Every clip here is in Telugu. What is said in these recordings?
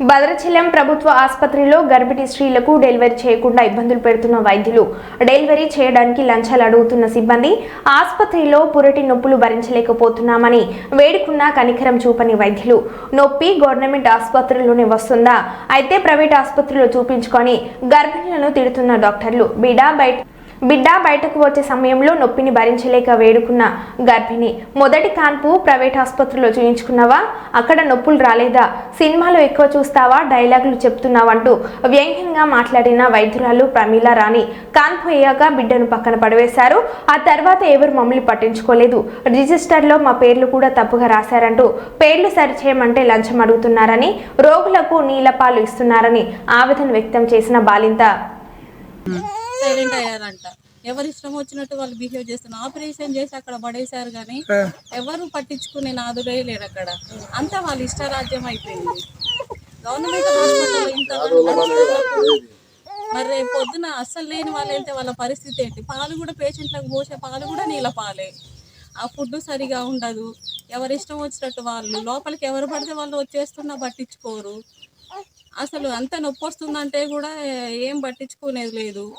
భద్రాచలం ప్రభుత్వ ఆసుపత్రిలో గర్భిణీ స్త్రీలకు డెలివరీ చేయకుండా ఇబ్బందులు పెడుతున్న వైద్యులు డెలివరీ చేయడానికి లంచాలు అడుగుతున్న సిబ్బంది ఆసుపత్రిలో పురటి నొప్పులు భరించలేకపోతున్నామని వేడుకున్న కనికరం చూపని వైద్యులు. నొప్పి గవర్నమెంట్ ఆసుపత్రిలోనే వస్తుందా? అయితే ప్రైవేట్ ఆసుపత్రిలో చూపించుకొని గర్భిణులను తిడుతున్న డాక్టర్లు. బిడా బయట బిడ్డ బయటకు వచ్చే సమయంలో నొప్పిని భరించలేక వేడుకున్న గర్భిణి. మొదటి కాన్పు ప్రైవేట్ ఆసుపత్రిలో చూయించుకున్నావా? అక్కడ నొప్పులు రాలేదా? సినిమాలు ఎక్కువ చూస్తావా? డైలాగులు చెప్తున్నావంటూ వ్యంగ్యంగా మాట్లాడిన వైద్యురాలు ప్రమీల రాణి. కాన్పు అయ్యాక బిడ్డను పక్కన పడవేశారు. ఆ తర్వాత ఎవరు మమ్మల్ని పట్టించుకోలేదు. రిజిస్టర్లో మా పేర్లు కూడా తప్పుగా రాశారంటూ పేర్లు సరిచేయమంటే లంచం అడుగుతున్నారని రోగులకు నీలపాలు ఇస్తున్నారని ఆవేదన వ్యక్తం చేసిన బాలింత. సైలెంట్ అయ్యారంట. ఎవరి ఇష్టం వచ్చినట్టు వాళ్ళు బిహేవ్ చేస్తున్నారు. ఆపరేషన్ చేసి అక్కడ పడేశారు కానీ ఎవరు పట్టించుకునే నాదుడే లేరు అక్కడ. అంతా వాళ్ళ ఇష్టరాజ్యం అయిపోయింది. గవర్నమెంట్ హాస్పిటల్ మరి రేపు పొద్దున అస్సలు లేని వాళ్ళు వెళ్తే వాళ్ళ పరిస్థితి ఏంటి? పాలు కూడా పేషెంట్లకు పోసే పాలు కూడా నీళ్ళ పాలే. ఆ ఫుడ్ సరిగా ఉండదు. ఎవరి ఇష్టం వచ్చినట్టు వాళ్ళు. లోపలికి ఎవరు పడితే వాళ్ళు వచ్చేస్తున్నా పట్టించుకోరు. అసలు అంత నొప్పి వస్తుందంటే కూడా ఏం పట్టించుకునేది లేదు.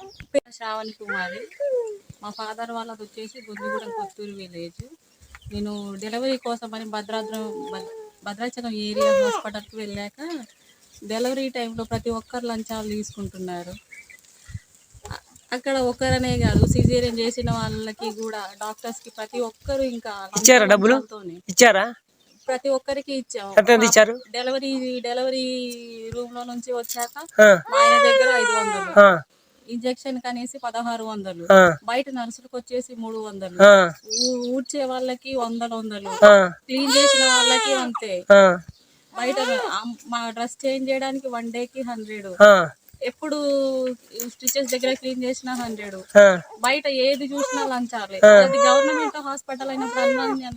శ్రావణి కుమారి. మా ఫాదర్ వాళ్ళది వచ్చేసి గుంజుగూడెం కొత్తూరు విలేజ్. నేను డెలివరీ కోసమని భద్రాద్రం భ- భద్రాచలం ఏరియా హాస్పిటల్కి వెళ్ళాక డెలివరీ టైంలో ప్రతి ఒక్కరు లంచాలు తీసుకుంటున్నారు. అక్కడ ఒక్కరనే కాదు సిజేరియన్ చేసిన వాళ్ళకి కూడా డాక్టర్స్కి ప్రతి ఒక్కరు ఇంకా ఇచ్చారా డబ్బులు? ఇచ్చారా? ప్రతి ఒక్కరికి ఇచ్చాం. ఎంత ఇచ్చారు? డెలివరీ డెలివరీ రూమ్లో నుంచి వచ్చాక మా ఆయన దగ్గర ఐదు వందలు. ఇంజెక్షన్ కనేసి పదహారు వందలు. బయట నర్సులకు వచ్చేసి మూడు వందలు. ఊడ్చే వాళ్ళకి వందలు వందలు. క్లీన్ చేసిన వాళ్ళకి అంతే. బయట మా డ్రెస్ చేంజ్ చేయడానికి వన్ డేకి హండ్రెడ్. ఆ, ఎప్పుడు స్టిచెస్ దగ్గర క్లీన్ చేసిన హండ్రెడ్. బయట ఏది చూసినా లంచాలే. అది గవర్నమెంట్ హాస్పిటల్ అయినప్పుడు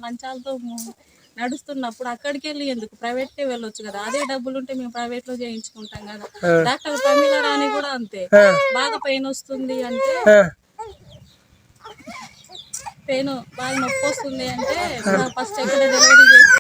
లంచాలతో నడుస్తున్నప్పుడు అక్కడికి వెళ్ళి ఎందుకు? ప్రైవేట్ కే వెళ్ళొచ్చు కదా. అదే డబ్బులు ఉంటే మేము ప్రైవేట్లో చేయించుకుంటాం కదా. డాక్టర్ ప్రమీల రాణి కూడా అంతే. బాగా పెయిన్ వస్తుంది అంటే. పెయిన్ బాగా నొప్పి వస్తుంది అంటే ఫస్ట్ ఎక్కడ డెలివరీ చేసి